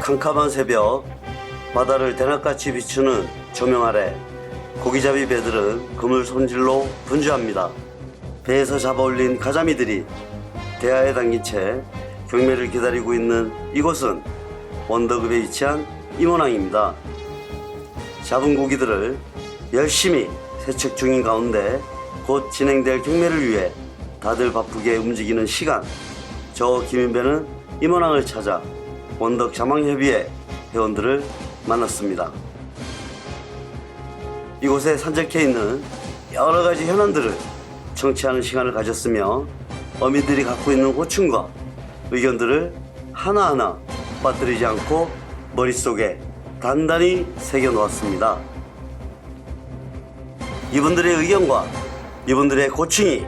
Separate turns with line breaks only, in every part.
캄캄한 새벽 바다를 대낮같이 비추는 조명 아래 고기잡이 배들은 그물 손질로 분주합니다. 배에서 잡아올린 가자미들이 대하에 담긴 채 경매를 기다리고 있는 이곳은 원더급에 위치한 임원항입니다. 잡은 고기들을 열심히 세척 중인 가운데 곧 진행될 경매를 위해 다들 바쁘게 움직이는 시간 저 김인배는 임원항을 찾아 원덕 자망협의회 회원들을 만났습니다. 이곳에 산적해 있는 여러 가지 현안들을 청취하는 시간을 가졌으며 어민들이 갖고 있는 호충과 의견들을 하나하나 빠뜨리지 않고 머릿속에 단단히 새겨 놓았습니다. 이분들의 의견과 이분들의 고충이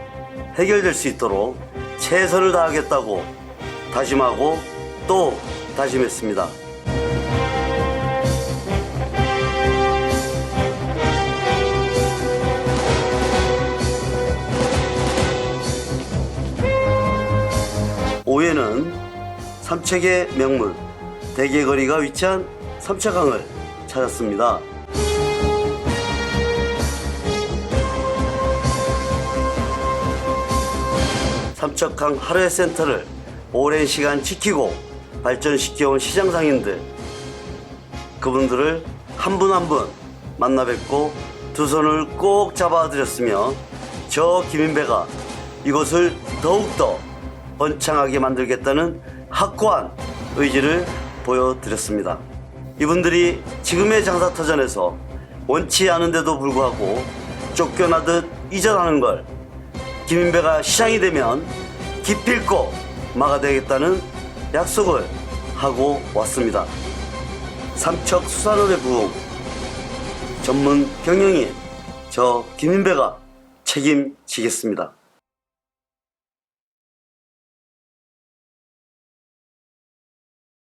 해결될 수 있도록 최선을 다하겠다고 다짐하고 또 다짐했습니다. 오해는 삼척의 명물 대게거리가 위치한 삼척항을 찾았습니다. 삼척항 하루의 센터를 오랜 시간 지키고 발전시켜온 시장상인들 그분들을 한 분 한 분 만나 뵙고 두 손을 꼭 잡아드렸으며 저 김인배가 이곳을 더욱더 번창하게 만들겠다는 확고한 의지를 보여드렸습니다. 이분들이 지금의 장사터전에서 원치 않은데도 불구하고 쫓겨나듯 이전하는 걸 김인배가 시장이 되면 기필코 막아내겠다는 약속을 하고 왔습니다. 삼척 수산업의 부흥 전문 경영인 저 김인배가 책임지겠습니다.